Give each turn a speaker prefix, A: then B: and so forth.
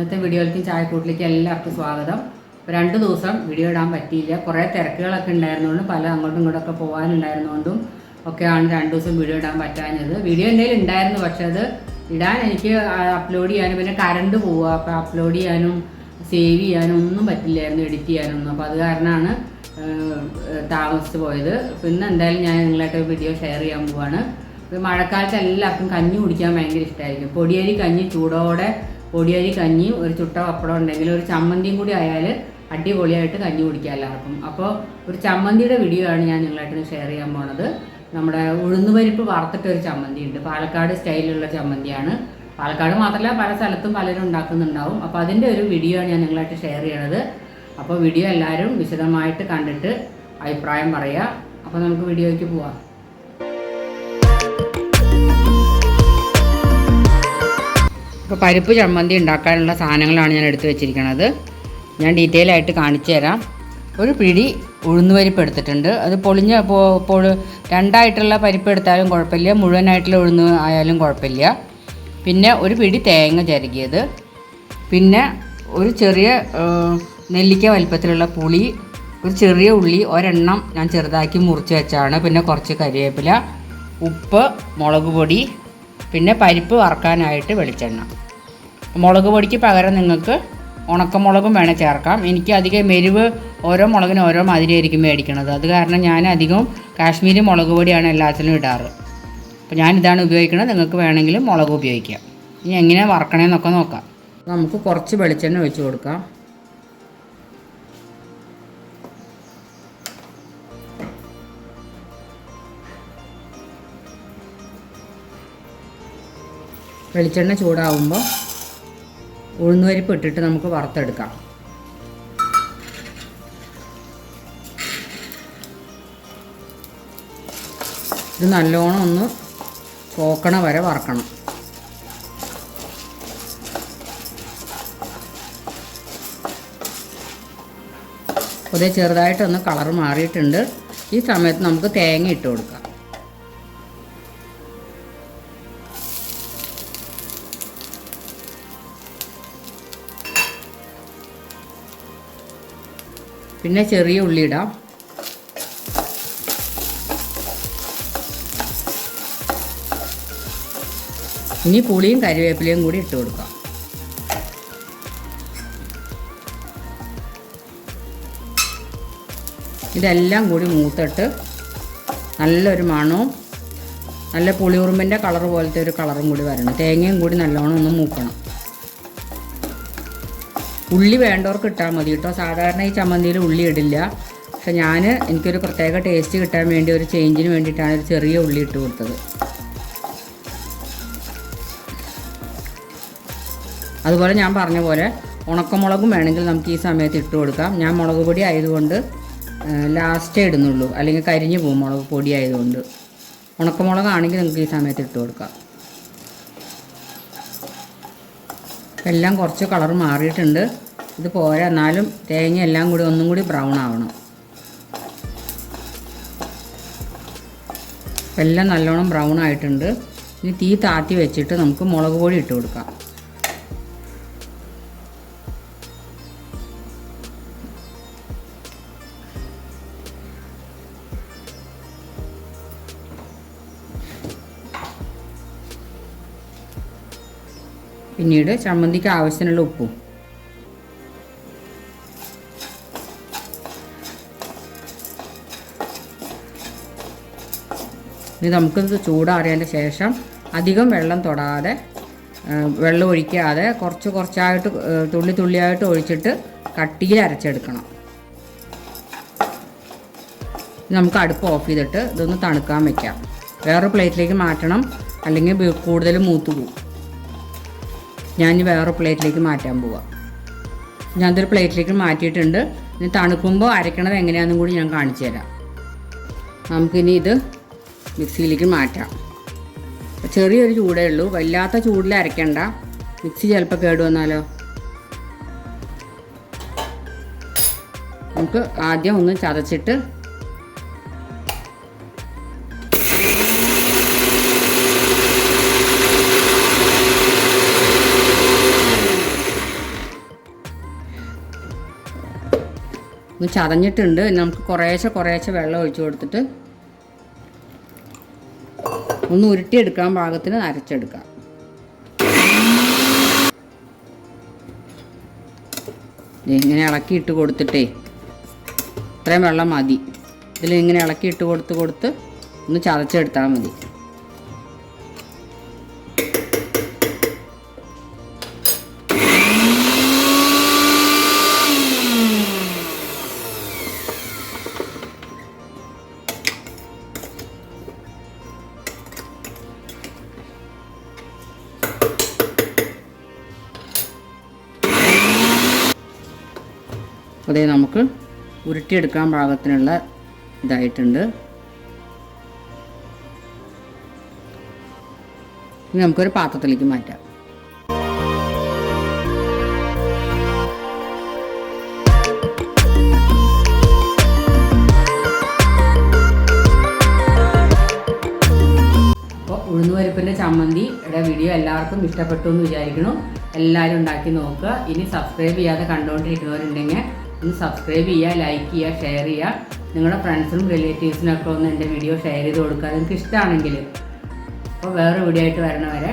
A: ഇന്നത്തെ വീഡിയോയിലേക്ക് ചായക്കൂട്ടിലേക്ക് എല്ലാവർക്കും സ്വാഗതം. രണ്ട് ദിവസം വീഡിയോ ഇടാൻ പറ്റിയില്ല. കുറേ തിരക്കുകളൊക്കെ ഉണ്ടായിരുന്നുകൊണ്ടും പല അങ്ങോട്ടും ഇങ്ങോട്ടൊക്കെ പോകാനുണ്ടായിരുന്നുകൊണ്ടും ഒക്കെയാണ് രണ്ട് ദിവസം വീഡിയോ ഇടാൻ പറ്റാഞ്ഞത്. വീഡിയോ എന്തെങ്കിലും ഉണ്ടായിരുന്നു പക്ഷെ അത് ഇടാൻ എനിക്ക് അപ്ലോഡ് ചെയ്യാനും പിന്നെ കറണ്ട് പോവുക അപ്പോൾ അപ്ലോഡ് ചെയ്യാനും സേവ് ചെയ്യാനും ഒന്നും പറ്റില്ലായിരുന്നു എഡിറ്റ് ചെയ്യാനൊന്നും. അപ്പോൾ അത് കാരണമാണ് താമസിച്ച് പോയത്. പിന്നെ എന്തായാലും ഞാൻ നിങ്ങളായിട്ട് വീഡിയോ ഷെയർ ചെയ്യാൻ പോവാണ്. മഴക്കാലത്ത് എല്ലാവർക്കും കഞ്ഞി കുടിക്കാൻ ഭയങ്കര ഇഷ്ടമായിരിക്കും പൊടിയരി കഞ്ഞി ചൂടോടെ പൊടിയരി കഞ്ഞിയും ഒരു ചുട്ട പപ്പടം ഉണ്ടെങ്കിൽ ഒരു ചമ്മന്തിയും കൂടി ആയാൽ അടിപൊളിയായിട്ട് കഞ്ഞി കുടിക്കാം എല്ലാവർക്കും. അപ്പോൾ ഒരു ചമ്മന്തിയുടെ വീഡിയോ ആണ് ഞാൻ നിങ്ങളായിട്ട് ഷെയർ ചെയ്യാൻ പോണത്. നമ്മുടെ ഉഴുന്നുപരിപ്പ് വറുത്തിട്ട് ഒരു ചമ്മന്തി ഉണ്ട്. പാലക്കാട് സ്റ്റൈലിലുള്ള ചമ്മന്തിയാണ്. പാലക്കാട് മാത്രമല്ല പല സ്ഥലത്തും പലരും ഉണ്ടാക്കുന്നുണ്ടാവും. അപ്പോൾ അതിന്റെ ഒരു വീഡിയോ ആണ് ഞാൻ നിങ്ങളായിട്ട് ഷെയർ ചെയ്യണത്. അപ്പോൾ വീഡിയോ എല്ലാവരും വിശദമായിട്ട് കണ്ടിട്ട് അഭിപ്രായം പറയുക. അപ്പോൾ നമുക്ക് വീഡിയോയ്ക്ക് പോവാം. ഇപ്പോൾ പരിപ്പ് ചമ്മന്തി ഉണ്ടാക്കാനുള്ള സാധനങ്ങളാണ് ഞാൻ എടുത്തു വെച്ചിരിക്കുന്നത് ഞാൻ ഡീറ്റെയിൽ ആയിട്ട് കാണിച്ചു തരാം. ഒരു പിടി ഉഴുന്നുപരിപ്പ് എടുത്തിട്ടുണ്ട്. അത് പൊളിഞ്ഞ ഇപ്പോൾ രണ്ടായിട്ടുള്ള പരിപ്പ് എടുത്താലും കുഴപ്പമില്ല. മുഴുവനായിട്ടുള്ള ഉഴുന്ന് ആയാലും കുഴപ്പമില്ല. പിന്നെ ഒരു പിടി തേങ്ങ ചരകിയത്. പിന്നെ ഒരു ചെറിയ നെല്ലിക്ക വലിപ്പത്തിലുള്ള പുളി ഒരു ചെറിയ ഉള്ളി ഒരെണ്ണം ഞാൻ ചെറുതാക്കി മുറിച്ച് വെച്ചാണ്. പിന്നെ കുറച്ച് കരിവേപ്പില ഉപ്പ് മുളക് പൊടി പിന്നെ പരിപ്പ് വറക്കാനായിട്ട് വെളിച്ചെണ്ണ. മുളക് പൊടിക്ക് പകരം നിങ്ങൾക്ക് ഉണക്കമുളകും വേണേൽ ചേർക്കാം. എനിക്ക് അധികം എരിവ് ഓരോ മുളകിനും ഓരോ മാതിരിയായിരിക്കും മേടിക്കണത്. അത് കാരണം ഞാൻ അധികം കാശ്മീരി മുളക് പൊടിയാണ് എല്ലാത്തിലും ഇടാറ്. അപ്പോൾ ഞാൻ ഇതാണ് ഉപയോഗിക്കുന്നത് നിങ്ങൾക്ക് വേണമെങ്കിൽ മുളക് ഉപയോഗിക്കാം. ഇനി എങ്ങനെ വറക്കണമെന്നൊക്കെ നോക്കാം. നമുക്ക് കുറച്ച് വെളിച്ചെണ്ണ ഒഴിച്ച് കൊടുക്കാം. വെളിച്ചെണ്ണ ചൂടാവുമ്പോൾ ഉഴുന്നുപരിപ്പ് ഇട്ടിട്ട് നമുക്ക് വറുത്തെടുക്കാം. ഇത് നല്ലോണം ഒന്ന് പോക്കണ വരെ വറക്കണം. അതേ ചെറുതായിട്ടൊന്ന് കളർ മാറിയിട്ടുണ്ട്. ഈ സമയത്ത് നമുക്ക് തേങ്ങ ഇട്ട് കൊടുക്കാം. പിന്നെ ചെറിയ ഉള്ളി ഇടാം. ഇനി പുളിയും കരിവേപ്പിലയും കൂടി ഇട്ട് കൊടുക്കാം. ഇതെല്ലാം കൂടി മൂത്തിട്ട് നല്ലൊരു മണവും നല്ല പുളിയുറുമ്പിന്റെ കളർ പോലത്തെ ഒരു കളറും കൂടി വരണം. തേങ്ങയും കൂടി നല്ലോണം ഒന്ന് മൂക്കണം. ഉള്ളി വേണ്ടവർക്ക് ഇട്ടാൽ മതി കേട്ടോ. സാധാരണ ഈ ചമ്മന്തിയിൽ ഉള്ളി ഇടില്ല. പക്ഷെ ഞാൻ എനിക്കൊരു പ്രത്യേക ടേസ്റ്റ് കിട്ടാൻ വേണ്ടി ഒരു ചേഞ്ചിന് വേണ്ടിയിട്ടാണ് ഒരു ചെറിയ ഉള്ളി ഇട്ട് കൊടുത്തത്. അതുപോലെ ഞാൻ പറഞ്ഞ പോലെ ഉണക്കമുളകും വേണമെങ്കിൽ നമുക്ക് ഈ സമയത്ത് ഇട്ട് കൊടുക്കാം. ഞാൻ മുളക് പൊടി ആയതുകൊണ്ട് ലാസ്റ്റേ ഇടുന്നുള്ളൂ. അല്ലെങ്കിൽ കരിഞ്ഞു പോകും മുളക് പൊടി ആയതുകൊണ്ട്. ഉണക്കമുളകാണെങ്കിൽ നമുക്ക് ഈ സമയത്ത് ഇട്ട് കൊടുക്കാം. എല്ലാം കുറച്ച് കളർ മാറിയിട്ടുണ്ട്. ഇത് പോരാ എന്നാലും തേങ്ങ എല്ലാം കൂടി ഒന്നും കൂടി ബ്രൗൺ ആവണം. എല്ലാം നല്ലോണം ബ്രൗൺ ആയിട്ടുണ്ട്. ഇനി തീ താത്തി വെച്ചിട്ട് നമുക്ക് മുളക് പൊടി ഇട്ട് കൊടുക്കാം. പിന്നീട് ചമ്മന്തിക്ക് ആവശ്യത്തിനുള്ള ഉപ്പും. ഇനി നമുക്കിത് ചൂടാറിയതിന്റെ ശേഷം അധികം വെള്ളം തൊടാതെ വെള്ളം ഒഴിക്കാതെ കുറച്ച് കുറച്ചായിട്ട് തുള്ളി തുള്ളിയായിട്ട് ഒഴിച്ചിട്ട് കട്ടിയിൽ അരച്ചെടുക്കണം. നമുക്ക് അടുപ്പ് ഓഫ് ചെയ്തിട്ട് ഇതൊന്ന് തണുക്കാൻ വെക്കാം. വേറെ പ്ലേറ്റിലേക്ക് മാറ്റണം. അല്ലെങ്കിൽ കൂടുതൽ മൂത്ത് പോകും. ഞാൻ വേറെ പ്ലേറ്റിലേക്ക് മാറ്റാൻ പോവാം. ഞാനതൊരു പ്ലേറ്റിലേക്ക് മാറ്റിയിട്ടുണ്ട്. ഇനി തണുക്കുമ്പോൾ അരക്കണത് എങ്ങനെയാണെന്നും കൂടി ഞാൻ കാണിച്ചു തരാം. നമുക്കിനി ഇത് മിക്സിയിലേക്ക് മാറ്റാം. ചെറിയൊരു ചൂടേ ഉള്ളൂ. വല്ലാത്ത ചൂടിൽ അരയ്ക്കണ്ട. മിക്സി ചിലപ്പോൾ കേട് വന്നാലോ? നമുക്ക് ആദ്യം ഒന്ന് ചതച്ചിട്ട് ഒന്ന് ചതഞ്ഞിട്ടുണ്ട്. നമുക്ക് കുറേശ്ശെ കുറേശ്ശെ വെള്ളം ഒഴിച്ചു കൊടുത്തിട്ട് ഒന്ന് ഉരുട്ടിയെടുക്കാൻ പാകത്തിന് അരച്ചെടുക്കാം. ഇങ്ങനെ ഇളക്കി ഇട്ട് കൊടുത്തിട്ടേ ഇത്രയും വെള്ളം മതി. ഇതിൽ ഇങ്ങനെ ഇളക്കി ഇട്ട് കൊടുത്ത് കൊടുത്ത് ഒന്ന് ചതച്ചെടുത്താൽ മതി. അതേ നമുക്ക് ഉരുട്ടിയെടുക്കാൻ പാകത്തിനുള്ള ഇതായിട്ടുണ്ട്. ഇനി നമുക്കൊരു പാത്രത്തിലേക്ക് മാറ്റാം. ഉഴുന്നുപരിപ്പിന്റെ ചമ്മന്തിയുടെ വീഡിയോ എല്ലാവർക്കും ഇഷ്ടപ്പെട്ടു എന്ന് വിചാരിക്കുന്നു. എല്ലാവരും ഉണ്ടാക്കി നോക്കുക. ഇനി സബ്സ്ക്രൈബ് ചെയ്യാതെ കണ്ടുകൊണ്ടിരിക്കുന്നവരുണ്ടെങ്കിൽ ഒന്ന് സബ്സ്ക്രൈബ് ചെയ്യുക ലൈക്ക് ചെയ്യുക ഷെയർ ചെയ്യുക. നിങ്ങളുടെ ഫ്രണ്ട്സിനും റിലേറ്റീവ്സിനൊക്കെ ഒന്ന് എന്റെ വീഡിയോ ഷെയർ ചെയ്ത് കൊടുക്കുക. നിങ്ങൾക്ക് ഇഷ്ടമാണെങ്കിൽ അപ്പോൾ വേറെ വീഡിയോ ആയിട്ട് വരണവരെ